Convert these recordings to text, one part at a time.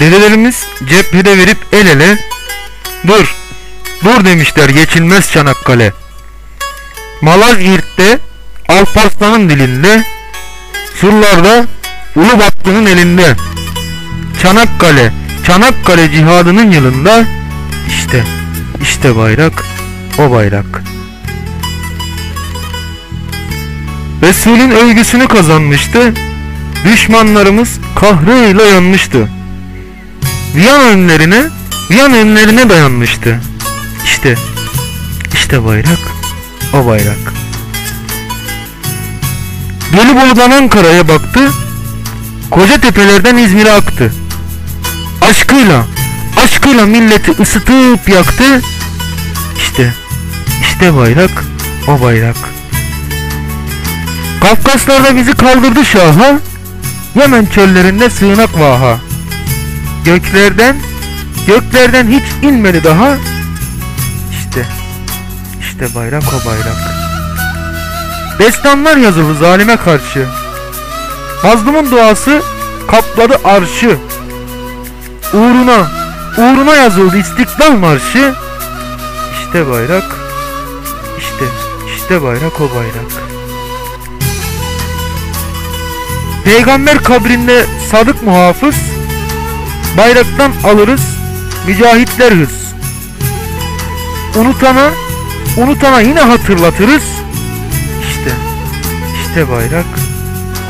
Dedelerimiz cephede verip el ele Dur, dur demişler geçilmez Çanakkale. Malazgirt'te Alparslan'ın dilinde Surlarda Ulu Batkı'nın elinde Çanakkale, Çanakkale cihadının yılında işte, işte bayrak, o bayrak. Resul'ün övgüsünü kazanmıştı. Düşmanlarımız kahrıyla yanmıştı. Viyan önlerine, Viyan önlerine dayanmıştı. İşte, işte bayrak, o bayrak. Gelibolu'dan Ankara'ya baktı. Koca tepelerden İzmir'e aktı. Aşkıyla, aşkıyla milleti ısıtıp yaktı. İşte, işte bayrak, o bayrak. Kafkaslarda bizi kaldırdı şaha. Yemen çöllerinde sığınak vaha. Göklerden, göklerden hiç inmedi daha. İşte, işte bayrak o bayrak. Destanlar yazılı zalime karşı. Mazlumun duası kapladı arşı. Uğruna, uğruna yazıldı istiklal marşı. İşte bayrak, işte, işte bayrak o bayrak. Peygamber kabrinde sadık muhafız, bayraktan alırız mücahitler hız. Unutana, unutana yine hatırlatırız. İşte, işte bayrak,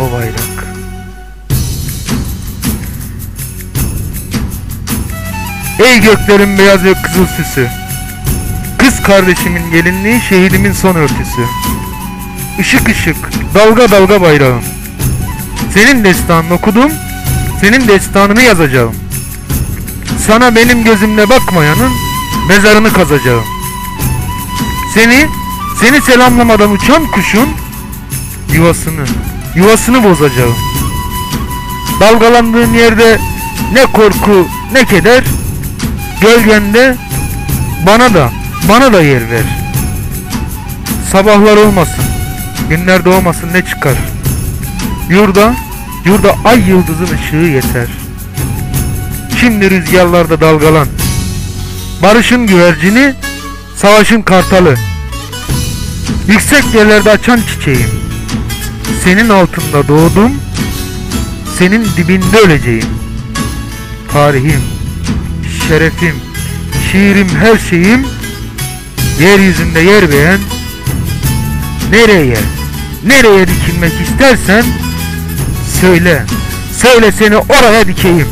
o bayrak. Ey göklerin beyaz ve kızıl süsü. Kız kardeşimin gelinliği şehidimin son örtüsü. Işık ışık, dalga dalga bayrağım. Senin destanını okudum, senin destanını yazacağım. Sana benim gözümle bakmayanın mezarını kazacağım. Seni, seni selamlamadan uçan kuşun yuvasını, yuvasını bozacağım. Dalgalandığın yerde ne korku ne keder, gölgende bana da, bana da yer ver. Sabahlar olmasın, günler doğmasın ne çıkar. Yurda, yurda ay yıldızın ışığı yeter. Şimdi rüzgarlarda dalgalan. Barışın güvercini, savaşın kartalı. Yüksek yerlerde açan çiçeğim. Senin altında doğdum, senin dibinde öleceğim. Tarihim, şerefim, şiirim, her şeyim, yeryüzünde yer beğen, nereye, nereye dikilmek istersen, söyle, söyle seni oraya dikeyim.